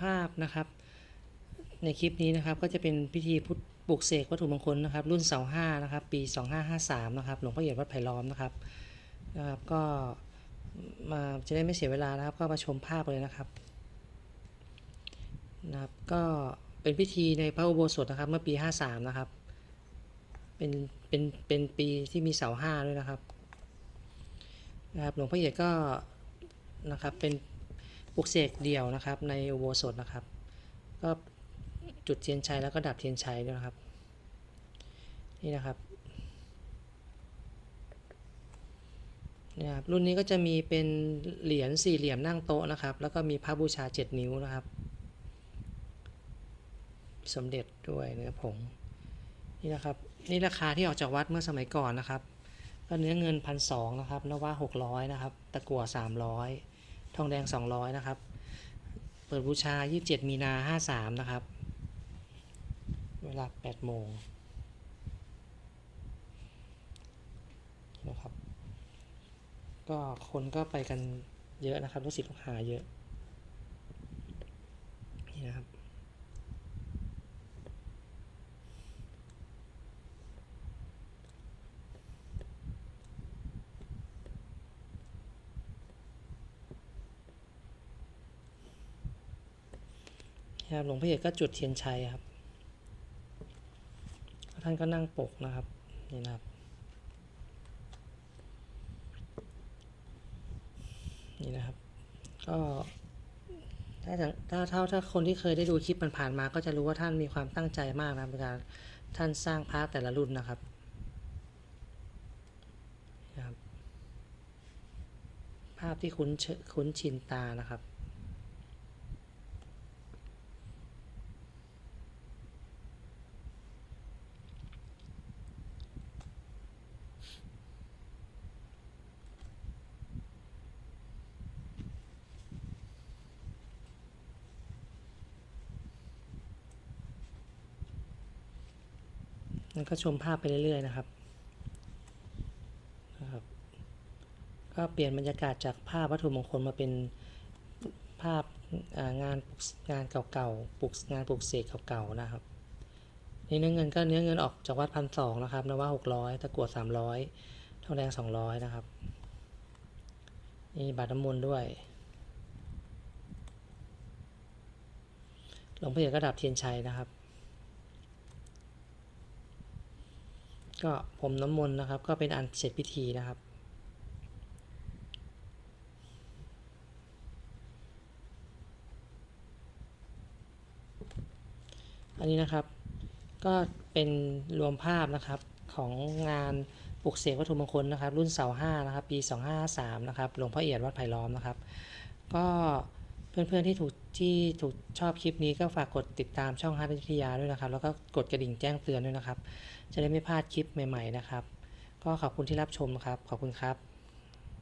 ภาพนะครับ ในคลิปนี้นะครับก็จะเป็นพิธีพุทธปลุกเสกวัตถุมงคลนะครับ รุ่นเสาห้านะครับ ปี 2553 นะครับหลวงพ่อเอียดวัดไผ่ล้อมนะครับนะครับ ก็มาจะได้ไม่เสียเวลานะครับ ก็มาชมภาพเลยนะครับนะครับ ก็เป็นพิธีในพระอุโบสถนะครับ เมื่อปี 53 นะครับ เป็นเป็นเป็นปีที่มีเสาห้าด้วยนะครับนะครับหลวงพ่อเอียดก็นะครับเป็น ปลุกเสกเดี่ยวนะครับ ในอุโบสถนะครับ ก็จุดเทียนชัยแล้วก็ดับเทียนชัยด้วยนะครับ นี่นะครับนี่ยครับรุ่นนี้ก็จะมีเป็นเหรียญสี่เหลี่ยมนั่งโต๊ะนะครับ แล้วก็มีพระบูชาเจ็ดนิ้วนะครับ สมเด็จด้วยเนื้อผงนี่นะครับนี่ราคาที่ออกจากวัดเมื่อสมัยก่อนนะครับ ก็เนื้อเงินพันสองนะครับนว่าหกร้อยนะครับ ตะกั่วสามร้อย ทองแดงสองร้อยนะครับ เปิดบูชา 27 มีนา 53 นะครับ เวลา 8 โมงนะครับ ก็คนก็ไปกันเยอะนะครับลูกศิษย์ลูกหาเยอะ นี่นะครับ นะ ครับหลวงพ่อเอกก็จุดเทียนชัยครับ ท่านก็นั่งปกนะครับนี่นะครับนี่นะครับ ก็ถ้าถ้าเท่าถ้าคนที่เคยได้ดูคลิปมันผ่านๆมา ก็จะรู้ว่าท่านมีความตั้งใจมากนะในการท่านสร้างพระแต่ละรุ่นนะครับนะครับ ภาพที่คุ้นคุ้นชินตานะครับ แล้วก็ชมภาพไปเรื่อยๆนะครับนะครับ ก็เปลี่ยนบรรยากาศจากภาพวัตถุมงคลมาเป็นภาพงานงานเก่าๆปลุกงานปลุกเสกเก่าๆนะครับนี่เนื้อเงินก็เนื้อเงินออกจากวัดพันสองนะครับนว่าหกร้อยตะกั่วสามร้อยทองแดงสองร้อยนะครับนี่บาทน้ำมนต์ด้วยหลวงพ่อเอกก็ดับเทียนชัยนะครับ ก็ผมน้ำมนต์นะครับ ก็เป็นอันเสร็จพิธีนะครับอันนี้นะครับก็เป็นรวมภาพนะครับของงานปลุกเสกวัตถุมงคลนะครับ รุ่นเสาห้านะครับ ปี 2553 นะครับหลวงพ่อเอียดวัดไผ่ล้อมนะครับ ก็ เพื่อนๆที่ถูกที่ถูกชอบคลิปนี้ก็ฝากกดติดตามช่องฮาร์ดวิทยาด้วยนะครับ แล้วก็กดกระดิ่งแจ้งเตือนด้วยนะครับ จะได้ไม่พลาดคลิปใหม่ ๆนะครับ ก็ขอบคุณที่รับชมครับ ขอบคุณครับ